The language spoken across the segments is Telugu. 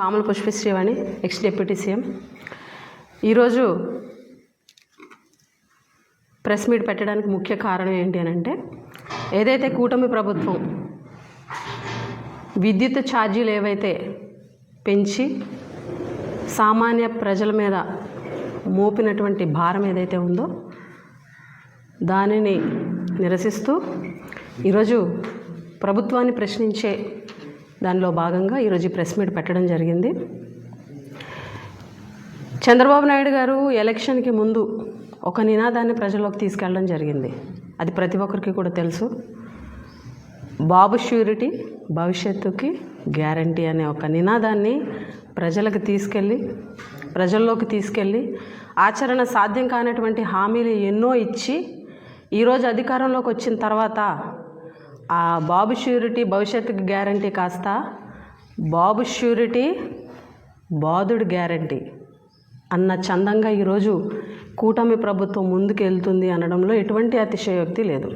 Pamula Pushpasreevani ex deputy CM. ఈరోజు ప్రెస్ మీట్ పెట్టడానికి ముఖ్య కారణం ఏంటి అని అంటే ఏదైతే కూటమి ప్రభుత్వం విద్యుత్ ఛార్జీలు ఏవైతే పెంచి సామాన్య ప్రజల మీద మోపినటువంటి భారం ఏదైతే ఉందో దానిని నిరసిస్తూ ఈరోజు ప్రభుత్వాన్ని ప్రశ్నించే దానిలో భాగంగా ఈరోజు ప్రెస్ మీట్ పెట్టడం జరిగింది. చంద్రబాబు నాయుడు గారు ఎలక్షన్కి ముందు ఒక నినాదాన్ని ప్రజల్లోకి తీసుకెళ్ళడం జరిగింది. అది ప్రతి ఒక్కరికి కూడా తెలుసు. బాబు ష్యూరిటీ భవిష్యత్తుకి గ్యారంటీ అనే ఒక నినాదాన్ని ప్రజలకు తీసుకెళ్ళి ప్రజల్లోకి తీసుకెళ్ళి ఆచరణ సాధ్యం కానటువంటి హామీలు ఎన్నో ఇచ్చి ఈరోజు అధికారంలోకి వచ్చిన తర్వాత ఆ బాబు ష్యూరిటీ భవిష్యత్తుకి గ్యారంటీ కాస్త. బాబు ష్యూరిటీ బాధుడు గ్యారంటీ అన్న చందంగా ఈరోజు కూటమి ప్రభుత్వం ముందుకెళ్తుంది అనడంలో ఎటువంటి అతిశయోక్తి లేదు.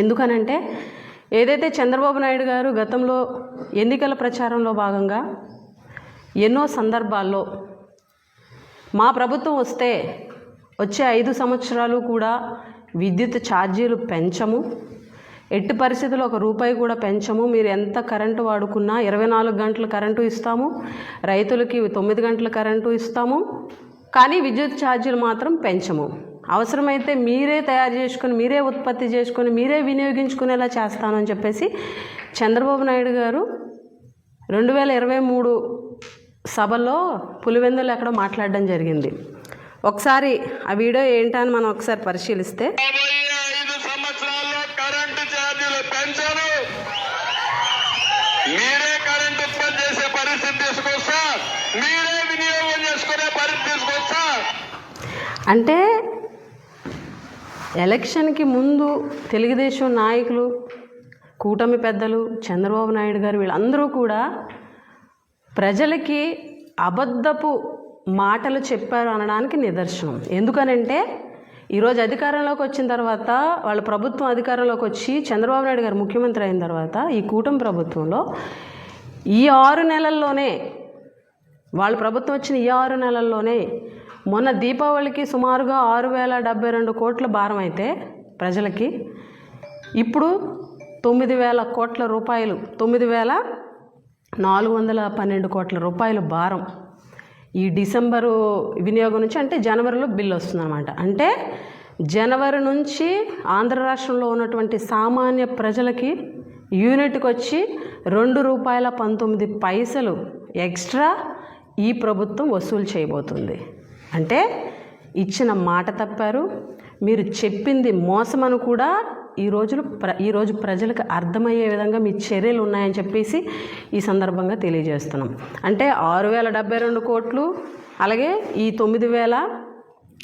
ఎందుకనంటే ఏదైతే చంద్రబాబు నాయుడు గారు గతంలో ఎన్నికల ప్రచారంలో భాగంగా ఎన్నో సందర్భాల్లో మా ప్రభుత్వం వస్తే వచ్చే ఐదు సంవత్సరాలు కూడా విద్యుత్ ఛార్జీలు పెంచము. ఎట్టి పరిస్థితుల్లో ఒక రూపాయి కూడా పెంచము. మీరు ఎంత కరెంటు వాడుకున్నా ఇరవై నాలుగు గంటలు కరెంటు ఇస్తాము. రైతులకి తొమ్మిది గంటల కరెంటు ఇస్తాము. కానీ విద్యుత్ ఛార్జీలు మాత్రం పెంచము. అవసరమైతే మీరే తయారు చేసుకొని మీరే ఉత్పత్తి చేసుకొని మీరే వినియోగించుకునేలా చేస్తానని చెప్పేసి చంద్రబాబు నాయుడు గారు రెండు వేల ఇరవై మూడు సభలో పులివెందులు ఎక్కడో మాట్లాడడం జరిగింది. ఒకసారి ఆ వీడియో ఏంటని అని మనం ఒకసారి పరిశీలిస్తే రాబోయే ఐదు సంవత్సరాల్లో కరెంటు ఛార్జీలు పెంచరు మీరే కరెంటు ఉత్పత్తి చేసే పరిస్థితి తీసుకొస్తా మీరే వినియోగం చేసుకునే పరిస్థితి తీసుకొస్తా అంటే ఎలక్షన్కి ముందు తెలుగుదేశం నాయకులు కూటమి పెద్దలు చంద్రబాబు నాయుడు గారు వీళ్ళందరూ కూడా ప్రజలకి అబద్ధపు మాటలు చెప్పారు అనడానికి నిదర్శనం. ఎందుకనంటే ఈరోజు అధికారంలోకి వచ్చిన తర్వాత వాళ్ళ ప్రభుత్వం అధికారంలోకి వచ్చి చంద్రబాబు నాయుడు గారు ముఖ్యమంత్రి అయిన తర్వాత ఈ కూటమి ప్రభుత్వంలో ఈ ఆరు నెలల్లోనే వాళ్ళ ప్రభుత్వం వచ్చిన ఈ ఆరు నెలల్లోనే మొన్న దీపావళికి సుమారుగా ఆరు వేల డెబ్బై రెండు కోట్ల భారం అయితే ప్రజలకి. ఇప్పుడు తొమ్మిది వేల కోట్ల రూపాయలు తొమ్మిది వేల నాలుగు వందల పన్నెండు కోట్ల రూపాయలు భారం. ఈ డిసెంబరు వినియోగం నుంచి అంటే జనవరిలో బిల్లు వస్తుందన్నమాట. అంటే జనవరి నుంచి ఆంధ్ర రాష్ట్రంలో ఉన్నటువంటి సామాన్య ప్రజలకి యూనిట్కి వచ్చి రెండు రూపాయల పంతొమ్మిది పైసలు ఎక్స్ట్రా ఈ ప్రభుత్వం వసూలు చేయబోతుంది. అంటే ఇచ్చిన మాట తప్పారు. మీరు చెప్పింది మోసమని కూడా ఈ రోజులు ప్ర ఈరోజు ప్రజలకు అర్థమయ్యే విధంగా మీ చర్యలు ఉన్నాయని చెప్పేసి ఈ సందర్భంగా తెలియజేస్తున్నాం. అంటే ఆరు వేల డెబ్బై రెండు కోట్లు అలాగే ఈ తొమ్మిది వేల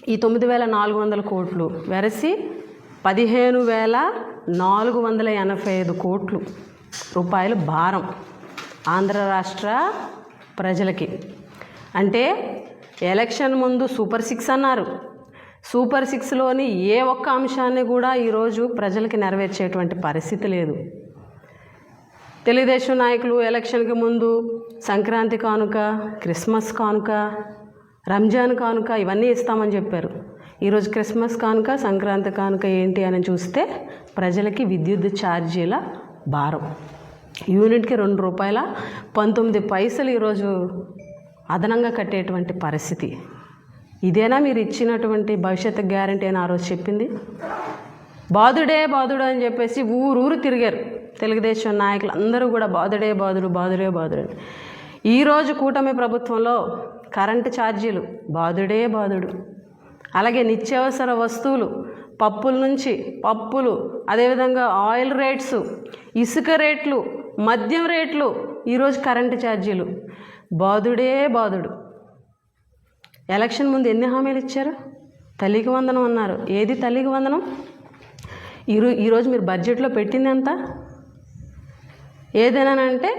ఈ తొమ్మిది వేల నాలుగు వందల కోట్లు వెరసి పదిహేను వేల నాలుగు వందల ఎనభై ఐదు కోట్లు రూపాయలు భారం ఆంధ్ర రాష్ట్ర ప్రజలకి. అంటే ఎలక్షన్ ముందు సూపర్ సిక్స్ అన్నారు. సూపర్ సిక్స్లోని ఏ ఒక్క అంశాన్ని కూడా ఈరోజు ప్రజలకి నెరవేర్చేటువంటి పరిస్థితి లేదు. తెలుగుదేశం నాయకులు ఎలక్షన్కి ముందు సంక్రాంతి కానుక క్రిస్మస్ కానుక రంజాన్ కానుక ఇవన్నీ ఇస్తామని చెప్పారు. ఈరోజు క్రిస్మస్ కానుక సంక్రాంతి కానుక ఏంటి అని చూస్తే ప్రజలకి విద్యుత్ ఛార్జీల భారం. యూనిట్కి రెండు రూపాయల పంతొమ్మిది పైసలు ఈరోజు అదనంగా కట్టేటువంటి పరిస్థితి. ఇదేనా మీరు ఇచ్చినటువంటి భవిష్యత్తు గ్యారంటీ అని ఆ రోజు చెప్పింది? బాధుడే బాధుడు అని చెప్పేసి ఊరూరు తిరిగారు. తెలుగుదేశం నాయకులు అందరూ కూడా బాధుడే బాధుడు బాధుడే బాధుడు అని. ఈరోజు కూటమి ప్రభుత్వంలో కరెంటు ఛార్జీలు బాధుడే బాధుడు అలాగే నిత్యావసర వస్తువులు పప్పుల నుంచి పప్పులు అదేవిధంగా ఆయిల్ రేట్స్ ఇసుక రేట్లు మద్యం రేట్లు ఈరోజు కరెంటు ఛార్జీలు. బాధుడే బాధుడు. ఎలక్షన్ ముందు ఎన్ని హామీలు ఇచ్చారు? తల్లికి వందనం అన్నారు. ఏది తల్లికి వందనం? ఈరో ఈరోజు మీరు బడ్జెట్లో పెట్టింది ఎంత? ఏదైనానంటే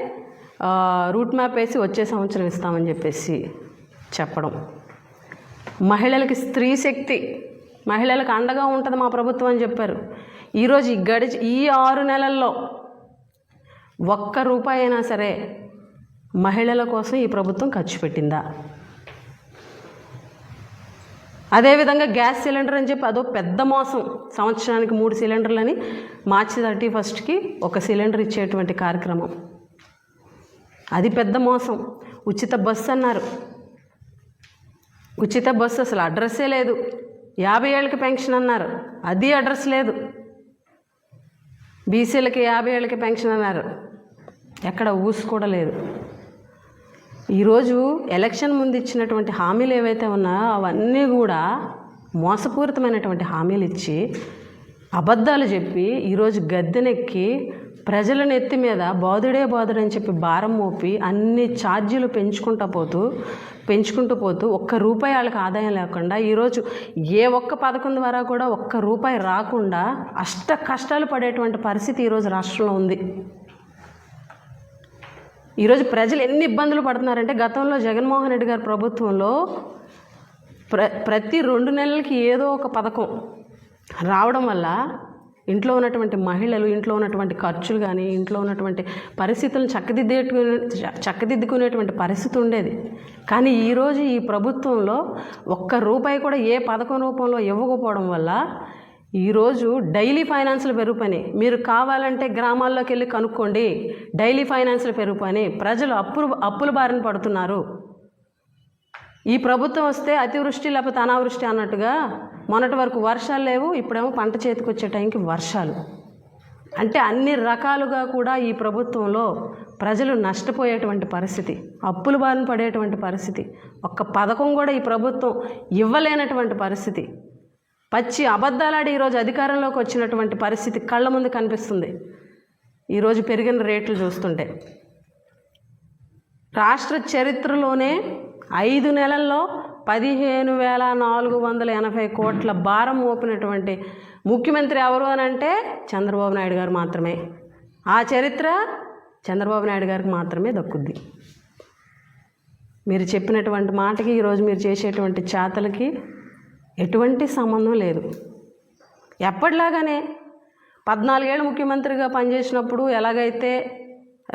రూట్ మ్యాప్ వేసి వచ్చే సంవత్సరం ఇస్తామని చెప్పేసి చెప్పడం. మహిళలకి స్త్రీ శక్తి. మహిళలకు అండగా ఉంటుంది మా ప్రభుత్వం అని చెప్పారు. ఈరోజు గడిచి ఈ ఆరు నెలల్లో ఒక్క రూపాయి అయినా సరే మహిళల కోసం ఈ ప్రభుత్వం ఖర్చు పెట్టిందా? అదేవిధంగా గ్యాస్ సిలిండర్ అని చెప్పి అదో పెద్ద మోసం. సంవత్సరానికి మూడు సిలిండర్లని మార్చి థర్టీ ఫస్ట్కి ఒక సిలిండర్ ఇచ్చేటువంటి కార్యక్రమం. అది పెద్ద మోసం. ఉచిత బస్సు అన్నారు. ఉచిత బస్సు అసలు అడ్రస్సే లేదు. యాభై ఏళ్ళకి పెన్షన్ అన్నారు. అది అడ్రస్ లేదు. బీసీలకి యాభై ఏళ్ళకి పెన్షన్ అన్నారు. ఎక్కడ ఊసు కూడా లేదు. ఈరోజు ఎలక్షన్ ముందు ఇచ్చినటువంటి హామీలు ఏవైతే ఉన్నాయో అవన్నీ కూడా మోసపూరితమైనటువంటి హామీలు ఇచ్చి అబద్ధాలు చెప్పి ఈరోజు గద్దెనెక్కి ప్రజల నెత్తి మీద బాధుడే బాధుడు అని చెప్పి భారం మోపి అన్ని ఛార్జీలు పెంచుకుంటూ పోతూ పెంచుకుంటూ పోతూ ఒక్క రూపాయి వాళ్ళకి ఆదాయం లేకుండా ఈరోజు ఏ ఒక్క పథకం ద్వారా కూడా ఒక్క రూపాయి రాకుండా అష్ట కష్టాలు పడేటువంటి పరిస్థితి ఈరోజు రాష్ట్రంలో ఉంది. ఈరోజు ప్రజలు ఎన్ని ఇబ్బందులు పడుతున్నారంటే గతంలో జగన్మోహన్ రెడ్డి గారి ప్రభుత్వంలో ప్ర ప్రతి రెండు నెలలకి ఏదో ఒక పథకం రావడం వల్ల ఇంట్లో ఉన్నటువంటి మహిళలు ఇంట్లో ఉన్నటువంటి ఖర్చులు కానీ ఇంట్లో ఉన్నటువంటి పరిస్థితులను చక్కదిద్దేటుకునే చక్కదిద్దుకునేటువంటి పరిస్థితి ఉండేది. కానీ ఈరోజు ఈ ప్రభుత్వంలో ఒక్క రూపాయి కూడా ఏ పథకం రూపంలో ఇవ్వకపోవడం వల్ల ఈరోజు డైలీ ఫైనాన్స్లు పెరిగిపోయినాయి మీరు కావాలంటే గ్రామాల్లోకి వెళ్ళి కనుక్కోండి. డైలీ ఫైనాన్స్లు పెరిగిపోయినాయి ప్రజలు అప్పులు అప్పుల బారిన పడుతున్నారు. ఈ ప్రభుత్వం వస్తే అతివృష్టి లేకపోతే అనావృష్టి అన్నట్టుగా మొన్నటి వరకు వర్షాలు లేవు ఇప్పుడేమో పంట చేతికి వచ్చే టైంకి వర్షాలు. అంటే అన్ని రకాలుగా కూడా ఈ ప్రభుత్వంలో ప్రజలు నష్టపోయేటువంటి పరిస్థితి అప్పులు బారిన పడేటువంటి పరిస్థితి. ఒక్క పథకం కూడా ఈ ప్రభుత్వం ఇవ్వలేనటువంటి పరిస్థితి. పచ్చి అబద్ధాలాడి ఈరోజు అధికారంలోకి వచ్చినటువంటి పరిస్థితి కళ్ళ ముందు కనిపిస్తుంది. ఈరోజు పెరిగిన రేట్లు చూస్తుంటే. రాష్ట్ర చరిత్రలోనే ఐదు నెలల్లో పదిహేను వేల నాలుగు వందల ఎనభై కోట్ల భారం మోపినటువంటి ముఖ్యమంత్రి ఎవరు అని అంటే చంద్రబాబు నాయుడు గారు మాత్రమే. ఆ చరిత్ర చంద్రబాబు నాయుడు గారికి మాత్రమే దక్కుద్ది. మీరు చెప్పినటువంటి మాటకి ఈరోజు మీరు చేసేటువంటి చేతలకి ఎటువంటి సంబంధం లేదు. ఎప్పటిలాగానే పద్నాలుగేళ్ళు ముఖ్యమంత్రిగా పనిచేసినప్పుడు ఎలాగైతే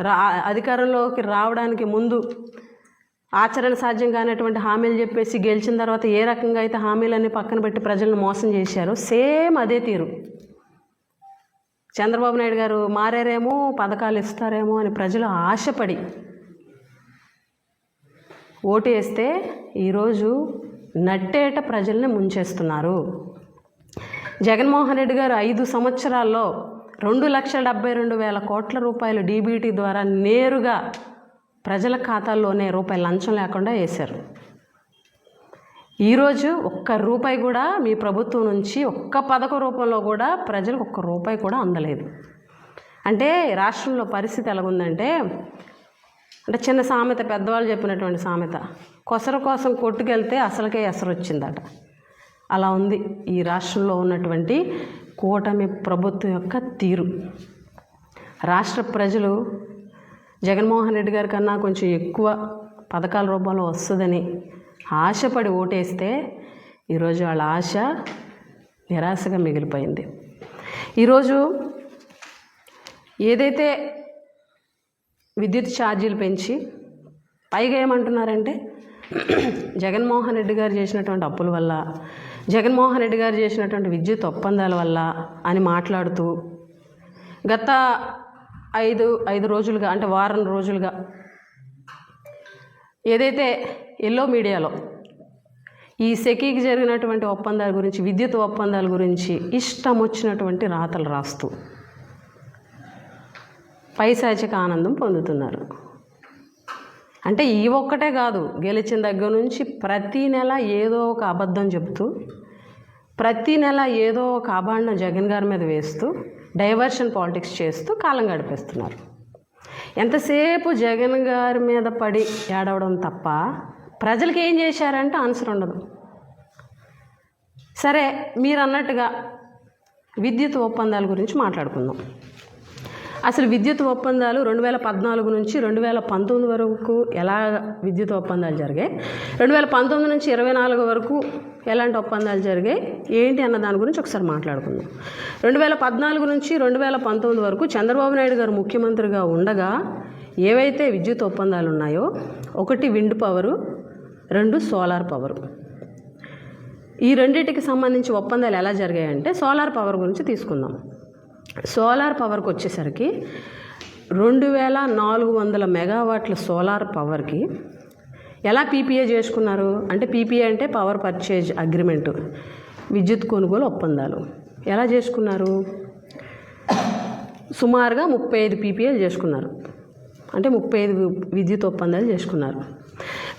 రా అధికారంలోకి రావడానికి ముందు ఆచరణ సాధ్యం కానటువంటి హామీలు చెప్పేసి గెలిచిన తర్వాత ఏ రకంగా అయితే హామీలన్నీ పక్కన పెట్టి ప్రజలను మోసం చేశారో సేమ్ అదే తీరు. చంద్రబాబు నాయుడు గారు మారారేమో పథకాలు ఇస్తారేమో అని ప్రజలు ఆశపడి ఓటు వేస్తే ఈరోజు నట్టేట ప్రజల్ని ముంచేస్తున్నారు. జగన్మోహన్ రెడ్డి గారు ఐదు సంవత్సరాల్లో రెండు లక్షల డెబ్బై రెండు వేల కోట్ల రూపాయలు డీబీటీ ద్వారా నేరుగా ప్రజల ఖాతాల్లోనే రూపాయి లంచం లేకుండా వేశారు. ఈరోజు ఒక్క రూపాయి కూడా మీ ప్రభుత్వం నుంచి ఒక్క పథక రూపంలో కూడా ప్రజలకు ఒక్క రూపాయి కూడా అందలేదు. అంటే రాష్ట్రంలో పరిస్థితి ఎలాగుందంటే అంటే చిన్న సామెత పెద్దవాళ్ళు చెప్పినటువంటి సామెత. కొసర కోసం కొట్టుకెళ్తే అసలుకే ఎసరు వచ్చిందట అలా ఉంది ఈ రాష్ట్రంలో ఉన్నటువంటి కూటమి ప్రభుత్వం యొక్క తీరు. రాష్ట్ర ప్రజలు జగన్మోహన్ రెడ్డి గారి కన్నా కొంచెం ఎక్కువ పథకాల రూపంలో వస్తుందని ఆశపడి ఓటేస్తే ఈరోజు వాళ్ళ ఆశ నిరాశగా మిగిలిపోయింది. ఈరోజు ఏదైతే విద్యుత్ ఛార్జీలు పెంచి పైగా ఏమంటున్నారంటే జగన్మోహన్ రెడ్డి గారు చేసినటువంటి అప్పుల వల్ల జగన్మోహన్ రెడ్డి గారు చేసినటువంటి విద్యుత్ ఒప్పందాల వల్ల అని మాట్లాడుతూ గత ఐదు ఐదు రోజులుగా అంటే వారం రోజులుగా ఏదైతే ఎల్లో మీడియాలో ఈ సెకీకి జరిగినటువంటి ఒప్పందాల గురించి విద్యుత్ ఒప్పందాల గురించి ఇష్టం వచ్చినటువంటి రాతలు రాస్తూ పైశాచిక ఆనందం పొందుతున్నారు. అంటే ఈ ఒక్కటే కాదు గెలిచిన దగ్గర నుంచి ప్రతి నెల ఏదో ఒక అబద్ధం చెబుతూ ప్రతి నెల ఏదో ఒక అభాండం జగన్ గారి మీద వేస్తూ డైవర్షన్ పాలిటిక్స్ చేస్తూ కాలం గడిపేస్తున్నారు. ఎంతసేపు జగన్ గారి మీద పడి ఏడవడం తప్ప ప్రజలకి ఏం చేశారంటే ఆన్సర్ ఉండదు. సరే మీరు అన్నట్టుగా విద్యుత్ ఒప్పందాల గురించి మాట్లాడుకుందాం. అసలు విద్యుత్ ఒప్పందాలు రెండు వేల పద్నాలుగు నుంచి రెండు వేల పంతొమ్మిది వరకు ఎలా విద్యుత్ ఒప్పందాలు జరిగాయి? రెండు వేల పంతొమ్మిది నుంచి ఇరవై నాలుగు వరకు ఎలాంటి ఒప్పందాలు జరిగాయి? ఏంటి అన్న దాని గురించి ఒకసారి మాట్లాడుకుందాం. రెండు వేల పద్నాలుగు నుంచి రెండు వేల పంతొమ్మిది వరకు చంద్రబాబు నాయుడు గారు ముఖ్యమంత్రిగా ఉండగా ఏవైతే విద్యుత్ ఒప్పందాలు ఉన్నాయో ఒకటి విండ్ పవరు రెండు సోలార్ పవరు. ఈ రెండింటికి సంబంధించి ఒప్పందాలు ఎలా జరిగాయంటే సోలార్ పవర్ గురించి తీసుకుందాం. సోలార్ పవర్కి వచ్చేసరికి రెండు వేల నాలుగు వందల మెగావాట్ల సోలార్ పవర్కి ఎలా పీపీఏ చేసుకున్నారు? అంటే పీపీఏ అంటే పవర్ పర్చేజ్ అగ్రిమెంట్ విద్యుత్ కొనుగోలు ఒప్పందాలు. ఎలా చేసుకున్నారు? సుమారుగా ముప్పై ఐదు పీపీఏలు చేసుకున్నారు. అంటే ముప్పై ఐదు విద్యుత్ ఒప్పందాలు చేసుకున్నారు.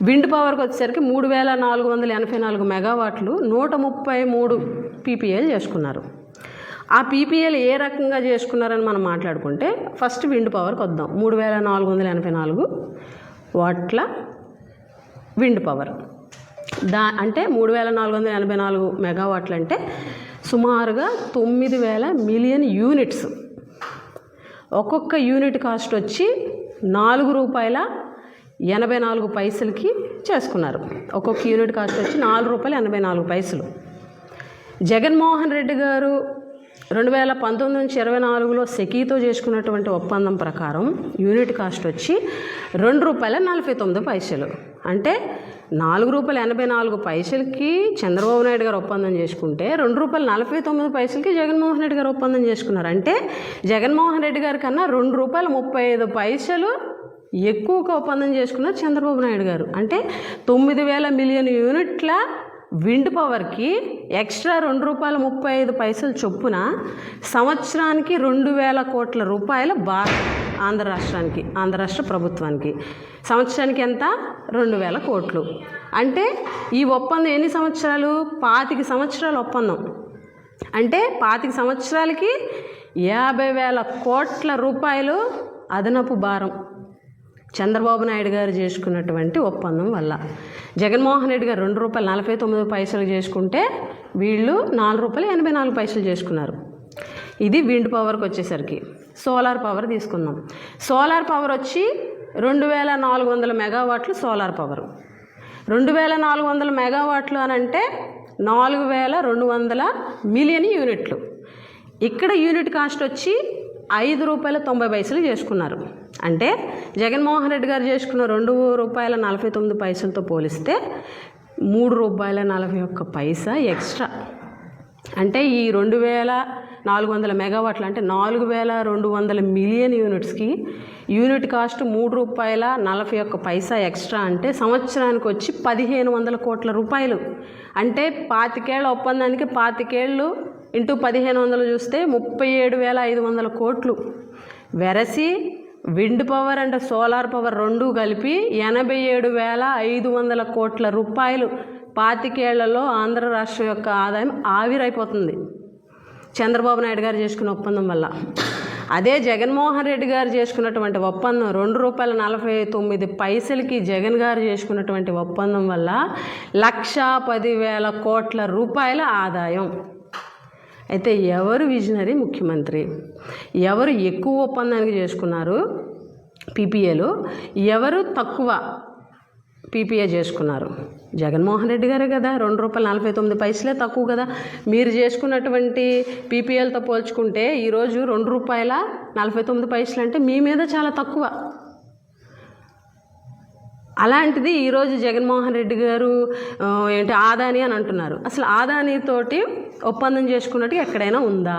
విండ్ పవర్కి వచ్చేసరికి మూడు వేల నాలుగు వందల ఎనభై నాలుగు మెగావాట్లు నూట ముప్పై మూడు పీపీఏలు చేసుకున్నారు. ఆ పీపీఎల్ ఏ రకంగా చేసుకున్నారని మనం మాట్లాడుకుంటే ఫస్ట్ విండ్ పవర్కి వద్దాం మూడు వేల నాలుగు వందల ఎనభై నాలుగు వాట్ల విండ్ పవర్. దా అంటే మూడు వేల నాలుగు వందల ఎనభై నాలుగు మెగావాట్లు అంటే సుమారుగా తొమ్మిది వేల మిలియన్ యూనిట్స్. ఒక్కొక్క యూనిట్ కాస్ట్ వచ్చి నాలుగు రూపాయల ఎనభై నాలుగు పైసలకి చేసుకున్నారు. ఒక్కొక్క యూనిట్ కాస్ట్ వచ్చి నాలుగు రూపాయల ఎనభై నాలుగు పైసలు. జగన్మోహన్ రెడ్డి గారు రెండు వేల పంతొమ్మిది నుంచి ఇరవై నాలుగులో సెకీతో చేసుకున్నటువంటి ఒప్పందం ప్రకారం యూనిట్ కాస్ట్ వచ్చి రెండు రూపాయల నలభై తొమ్మిది పైసలు. అంటే నాలుగు రూపాయల ఎనభై నాలుగు పైసలకి చంద్రబాబు నాయుడు గారు ఒప్పందం చేసుకుంటే రెండు రూపాయల నలభై తొమ్మిది పైసలకి జగన్మోహన్ రెడ్డి గారు ఒప్పందం చేసుకున్నారు. అంటే జగన్మోహన్ రెడ్డి గారి కన్నా రెండు రూపాయల ముప్పై ఐదు పైసలు ఎక్కువగా ఒప్పందం చేసుకున్నారు చంద్రబాబు నాయుడు గారు. అంటే తొమ్మిది వేల మిలియన్ యూనిట్ల విండ్ పవర్కి ఎక్స్ట్రా రెండు రూపాయల ముప్పై ఐదు పైసలు చొప్పున సంవత్సరానికి రెండు వేల కోట్ల రూపాయల భారం ఆంధ్ర రాష్ట్రానికి ఆంధ్ర రాష్ట్ర ప్రభుత్వానికి. సంవత్సరానికి ఎంత? రెండు వేల కోట్లు. అంటే ఈ ఒప్పందం ఎన్ని సంవత్సరాలు? పాతిక సంవత్సరాల ఒప్పందం. అంటే పాతిక సంవత్సరాలకి యాభై వేల కోట్ల రూపాయలు అదనపు భారం. చంద్రబాబు నాయుడు గారు చేసుకున్నటువంటి ఒప్పందం వల్ల. జగన్మోహన్ రెడ్డి గారు రెండు రూపాయలు నలభై తొమ్మిది పైసలు చేసుకుంటే వీళ్ళు నాలుగు రూపాయలు ఎనభై నాలుగు పైసలు చేసుకున్నారు. ఇది విండ్ పవర్కి వచ్చేసరికి. సోలార్ పవర్ తీసుకుందాం. సోలార్ పవర్ వచ్చి రెండు వేల నాలుగు వందల మెగావాట్లు సోలార్ పవర్. రెండు వేల నాలుగు వందల మెగావాట్లు అని అంటే నాలుగు వేల రెండు వందల మిలియన్ యూనిట్లు. ఇక్కడ యూనిట్ కాస్ట్ వచ్చి ఐదు రూపాయల తొంభై పైసలు చేసుకున్నారు. అంటే జగన్మోహన్ రెడ్డి గారు చేసుకున్న రెండు రూపాయల నలభై తొమ్మిది పైసలతో పోలిస్తే మూడు రూపాయల నలభై ఒక్క పైసా ఎక్స్ట్రా. అంటే ఈ రెండు వేల నాలుగు వందల మెగావాట్లు అంటే నాలుగు వేల రెండు వందల మిలియన్ యూనిట్స్కి యూనిట్ కాస్ట్ మూడు రూపాయల నలభై ఒక్క పైసా ఎక్స్ట్రా అంటే సంవత్సరానికి వచ్చి పదిహేను వందల కోట్ల రూపాయలు. అంటే పాతికేళ్ళ ఒప్పందానికి పాతికేళ్ళు ఇంటూ పదిహేను వందలు చూస్తే ముప్పై ఏడు వేల ఐదు వందల కోట్లు. వెరసి wind power and solar power రెండు కలిపి ఎనభై ఏడు వేల ఐదు వందల కోట్ల రూపాయలు పాతికేళ్ళలో ఆంధ్ర రాష్ట్రం యొక్క ఆదాయం ఆవిరైపోతుంది. చంద్రబాబు నాయుడు గారు చేసుకున్న ఒప్పందం వల్ల. అదే జగన్మోహన్ రెడ్డి గారు చేసుకున్నటువంటి ఒప్పందం రెండు రూపాయల నలభై తొమ్మిది పైసలకి జగన్ గారు చేసుకున్నటువంటి ఒప్పందం వల్ల లక్షా పదివేల కోట్ల రూపాయల ఆదాయం. అయితే ఎవరు విజనరీ? ముఖ్యమంత్రి. ఎవరు ఎక్కువ ఒప్పందానికి చేసుకున్నారు? పీపీఏలు. ఎవరు తక్కువ పీపీఏ చేసుకున్నారు? జగన్మోహన్ రెడ్డి గారే కదా. రెండు రూపాయల నలభై తొమ్మిది పైసలే తక్కువ కదా. మీరు చేసుకున్నటువంటి పీపీఎల్తో పోల్చుకుంటే ఈరోజు రెండు రూపాయల నలభై తొమ్మిది పైసలు అంటే మీ మీద చాలా తక్కువ. అలాంటిది ఈరోజు జగన్మోహన్ రెడ్డి గారు ఏంటి ఆదాని అని అంటున్నారు. అసలు ఆదానితోటి ఒప్పందం చేసుకున్నట్టు ఎక్కడైనా ఉందా?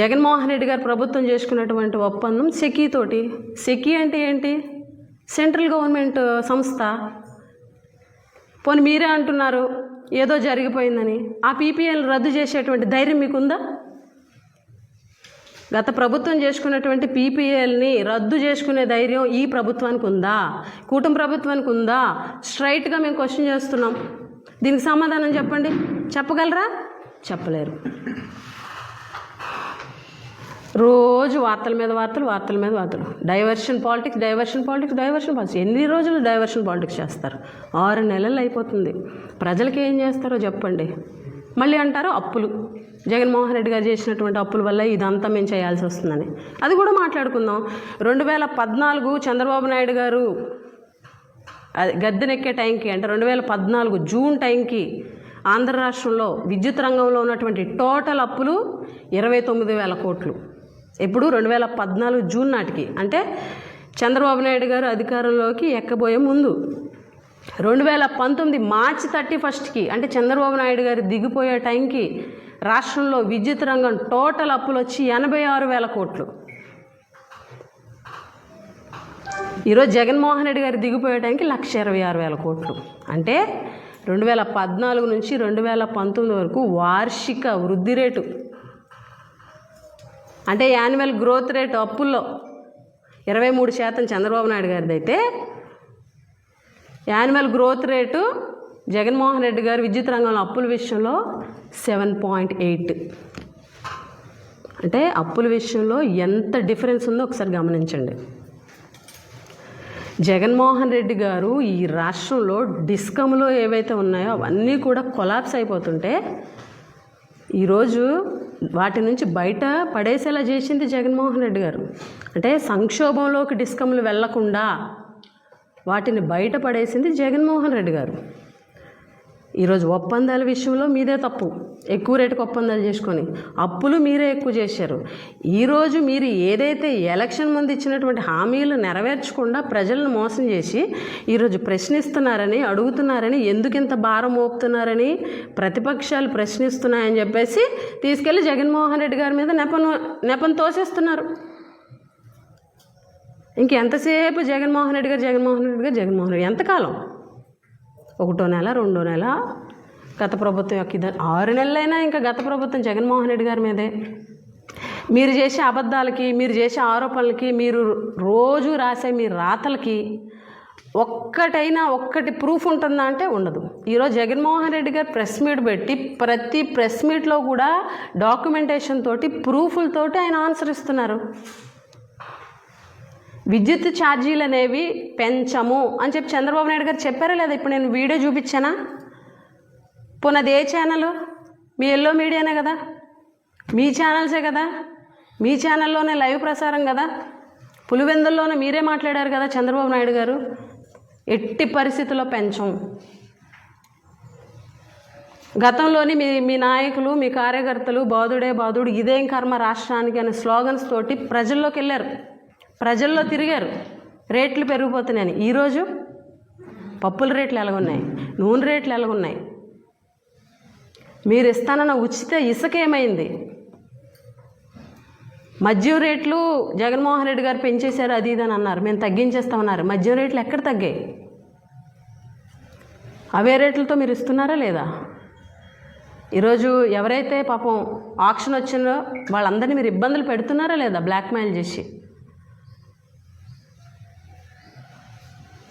జగన్మోహన్ రెడ్డి గారు ప్రభుత్వం చేసుకున్నటువంటి ఒప్పందం సెకీతోటి సెకీ అంటే ఏంటి? సెంట్రల్ గవర్నమెంట్ సంస్థ. పోనీ మీరే అంటున్నారు ఏదో జరిగిపోయిందని. ఆ పీపీఎల్ రద్దు చేసేటువంటి ధైర్యం మీకుందా? గత ప్రభుత్వం చేసుకున్నటువంటి పీపీఎల్ని రద్దు చేసుకునే ధైర్యం ఈ ప్రభుత్వానికి ఉందా? కూటమి ప్రభుత్వానికి ఉందా? స్ట్రైట్గా మేము క్వశ్చన్ చేస్తున్నాం. దీనికి సమాధానం చెప్పండి. చెప్పగలరా? చెప్పలేరు. రోజు వార్తల మీద వార్తలు వార్తల మీద వార్తలు. Diversion politics diversion politics diversion politics ఎన్ని రోజులు డైవర్షన్ పాలిటిక్స్ చేస్తారు? ఆరు నెలలు అయిపోతుంది. ప్రజలకి ఏం చేస్తారో చెప్పండి. మళ్ళీ అంటారు అప్పులు. జగన్మోహన్ రెడ్డి గారు చేసినటువంటి అప్పుల వల్ల ఇదంతా మేము చేయాల్సి వస్తుందని. అది కూడా మాట్లాడుకుందాం. రెండు వేల పద్నాలుగు చంద్రబాబు నాయుడు గారు అది గద్దెనెక్కే టైంకి అంటే రెండు వేల పద్నాలుగు జూన్ టైంకి ఆంధ్ర రాష్ట్రంలో విద్యుత్ రంగంలో ఉన్నటువంటి టోటల్ అప్పులు ఇరవై తొమ్మిది వేల కోట్లు. ఎప్పుడు రెండు వేల పద్నాలుగు జూన్ నాటికి అంటే చంద్రబాబు నాయుడు గారు అధికారంలోకి ఎక్కబోయే ముందు. రెండు వేల పంతొమ్మిది మార్చి థర్టీ ఫస్ట్కి అంటే చంద్రబాబు నాయుడు గారు దిగిపోయే టైంకి రాష్ట్రంలో విద్యుత్ రంగం టోటల్ అప్పులు వచ్చి ఎనభై ఆరు వేల కోట్లు. ఈరోజు జగన్మోహన్ రెడ్డి గారు దిగిపోయడానికి లక్ష ఇరవై ఆరు వేల కోట్లు. అంటే రెండు వేల పద్నాలుగు నుంచి రెండు వేల పంతొమ్మిది వరకు వార్షిక వృద్ధి రేటు. అంటే యాన్యువల్ గ్రోత్ రేటు అప్పుల్లో ఇరవై మూడు శాతం చంద్రబాబు నాయుడు గారిది అయితే annual growth rate Jaganmohan Reddy garu విద్యుత్ రంగంలో అప్పుల విషయంలో సెవెన్ పాయింట్ ఎయిట్. అంటే అప్పుల విషయంలో ఎంత డిఫరెన్స్ ఉందో ఒకసారి గమనించండి. జగన్మోహన్ రెడ్డి గారు ఈ రాష్ట్రంలో డిస్కంలో ఏవైతే ఉన్నాయో అవన్నీ కూడా కొలాప్స్ అయిపోతుంటే ఈరోజు వాటి నుంచి బయట పడేసేలా చేసింది జగన్మోహన్ రెడ్డి గారు. అంటే సంక్షోభంలోకి డిస్కంలు వెళ్ళకుండా వాటిని బయట పడేసింది జగన్మోహన్ రెడ్డి గారు. ఈరోజు ఒప్పందాల విషయంలో మీదే తప్పు. ఎక్కువ రేటుకు ఒప్పందాలు చేసుకొని అప్పులు మీరే ఎక్కువ చేశారు. ఈరోజు మీరు ఏదైతే ఎలక్షన్ ముందు ఇచ్చినటువంటి హామీలు నెరవేర్చకుండా ప్రజలను మోసం చేసి ఈరోజు ప్రశ్నిస్తున్నారని అడుగుతున్నారని ఎందుకు ఇంత భారం మోపుతున్నారని ప్రతిపక్షాలు ప్రశ్నిస్తున్నాయని చెప్పేసి తీసుకెళ్ళి జగన్మోహన్ రెడ్డి గారి మీద నెపను నెపను తోసేస్తున్నారు. ఇంకెంతసేపు జగన్మోహన్ రెడ్డి గారు జగన్మోహన్ రెడ్డి గారు జగన్మోహన్ రెడ్డి ఎంతకాలం? ఒకటో నెల రెండో నెల గత ప్రభుత్వం యొక్క ఇద ఆరు నెలలైనా ఇంకా గత ప్రభుత్వం జగన్మోహన్ రెడ్డి గారి మీదే. మీరు చేసే అబద్ధాలకి మీరు చేసే ఆరోపణలకి మీరు రోజు రాసే మీ రాతలకి ఒక్కటైనా ఒక్కటి ప్రూఫ్ ఉంటుందా అంటే ఉండదు. ఈరోజు జగన్మోహన్ రెడ్డి గారు ప్రెస్ మీట్ పెట్టి ప్రతి ప్రెస్ మీట్లో కూడా డాక్యుమెంటేషన్ తోటి ప్రూఫ్లతోటి ఆయన ఆన్సర్ ఇస్తున్నారు. విద్యుత్ ఛార్జీలు అనేవి పెంచము అని చెప్పి చంద్రబాబు నాయుడు గారు చెప్పారా లేదా? ఇప్పుడు నేను వీడియో చూపించానా? పోనది ఏ ఛానల్ మీ ఎల్లో మీడియానే కదా? మీ ఛానల్సే కదా? మీ ఛానల్లోనే లైవ్ ప్రసారం కదా? పులివెందుల్లోనే మీరే మాట్లాడారు కదా చంద్రబాబు నాయుడు గారు? ఎట్టి పరిస్థితుల్లో పెంచం. గతంలోని మీ మీ నాయకులు మీ కార్యకర్తలు బాధుడే బాధుడు ఇదేం కర్మ రాష్ట్రానికి అనే స్లోగన్స్ తోటి ప్రజల్లోకి వెళ్ళారు. ప్రజల్లో తిరిగారు. రేట్లు పెరిగిపోతున్నాయని ఈరోజు పప్పుల రేట్లు ఎలాగున్నాయి? నూనె రేట్లు ఎలాగున్నాయి? మీరు ఇస్తానన్న ఉచిత ఇసుక ఏమైంది? మద్యం రేట్లు జగన్మోహన్ రెడ్డి గారు పెంచేశారు అది ఇది అని అన్నారు. మేము తగ్గించేస్తామన్నారు. మద్యం రేట్లు ఎక్కడ తగ్గాయి? అవే రేట్లతో మీరు ఇస్తున్నారా లేదా? ఈరోజు ఎవరైతే పాపం ఆక్షన్ వచ్చిందో వాళ్ళందరినీ మీరు ఇబ్బందులు పెడుతున్నారా లేదా? బ్లాక్మెయిల్ చేసి.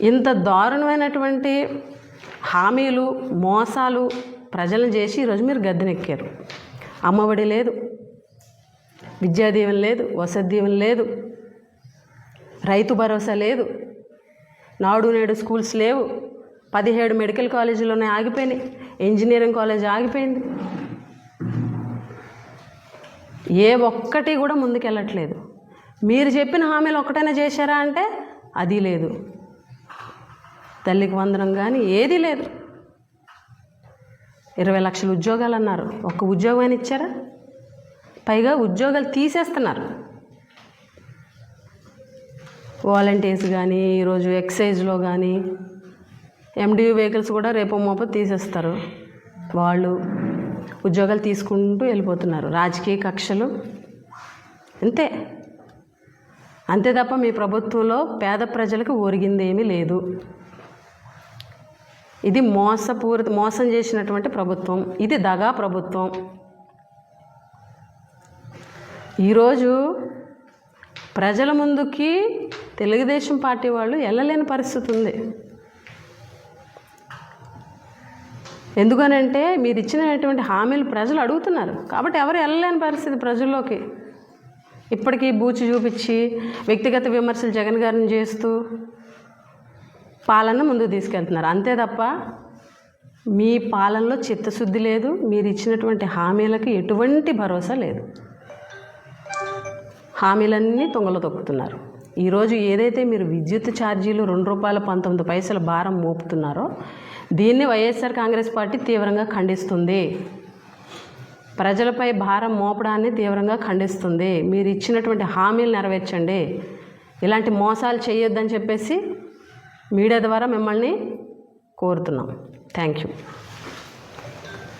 ఇంత దారుణమైనటువంటి హామీలు మోసాలు ప్రజలను చేసి ఈరోజు మీరు గద్దెనెక్కారు. అమ్మఒడి లేదు విద్యాదీవెన లేదు వసతి దీవెన లేదు రైతు భరోసా లేదు నాడు నేడు స్కూల్స్ లేవు పదిహేడు మెడికల్ కాలేజీలోనే ఆగిపోయినాయి ఇంజనీరింగ్ కాలేజ్ ఆగిపోయింది. ఏ ఒక్కటి కూడా ముందుకెళ్ళట్లేదు. మీరు చెప్పిన హామీలు ఒక్కటైనా చేశారా అంటే అది లేదు. తల్లికి వందనం కానీ ఏదీ లేదు. ఇరవై లక్షల ఉద్యోగాలు అన్నారు. ఒక్క ఉద్యోగం అని ఇచ్చారా? పైగా ఉద్యోగాలు తీసేస్తున్నారు. వాలంటీర్స్ కానీ ఈరోజు ఎక్సైజ్లో కానీ ఎండియూ వెహికల్స్ కూడా రేపు మోప తీసేస్తారు. వాళ్ళు ఉద్యోగాలు తీసుకుంటూ వెళ్ళిపోతున్నారు. రాజకీయ కక్షలు అంతే. అంతే తప్ప మీ ప్రభుత్వంలో పేద ప్రజలకు ఒరిగింది ఏమీ లేదు. ఇది మోసపూరిత మోసం చేసినటువంటి ప్రభుత్వం. ఇది దగా ప్రభుత్వం. ఈరోజు ప్రజల ముందుకి తెలుగుదేశం పార్టీ వాళ్ళు వెళ్ళలేని పరిస్థితి ఉంది. ఎందుకనంటే మీరు ఇచ్చినటువంటి హామీలు ప్రజలు అడుగుతున్నారు. కాబట్టి ఎవరు వెళ్ళలేని పరిస్థితి ప్రజల్లోకి. ఇప్పటికీ బూచి చూపించి వ్యక్తిగత విమర్శలు జగన్ గారిని చేస్తూ పాలన ముందుకు తీసుకెళ్తున్నారు. అంతే తప్ప మీ పాలనలో చిత్తశుద్ధి లేదు. మీరు ఇచ్చినటువంటి హామీలకు ఎటువంటి భరోసా లేదు. హామీలన్నీ తొంగలు తొక్కుతున్నారు. ఈరోజు ఏదైతే మీరు విద్యుత్ ఛార్జీలు రెండు రూపాయల పంతొమ్మిది పైసల భారం మోపుతున్నారో దీన్ని వైఎస్ఆర్ కాంగ్రెస్ పార్టీ తీవ్రంగా ఖండిస్తుంది. ప్రజలపై భారం మోపడాన్ని తీవ్రంగా ఖండిస్తుంది. మీరు ఇచ్చినటువంటి హామీలు నెరవేర్చండి. ఇలాంటి మోసాలు చేయొద్దని చెప్పేసి మీడియా ద్వారా మిమ్మల్ని కోరుతున్నాం. Thank you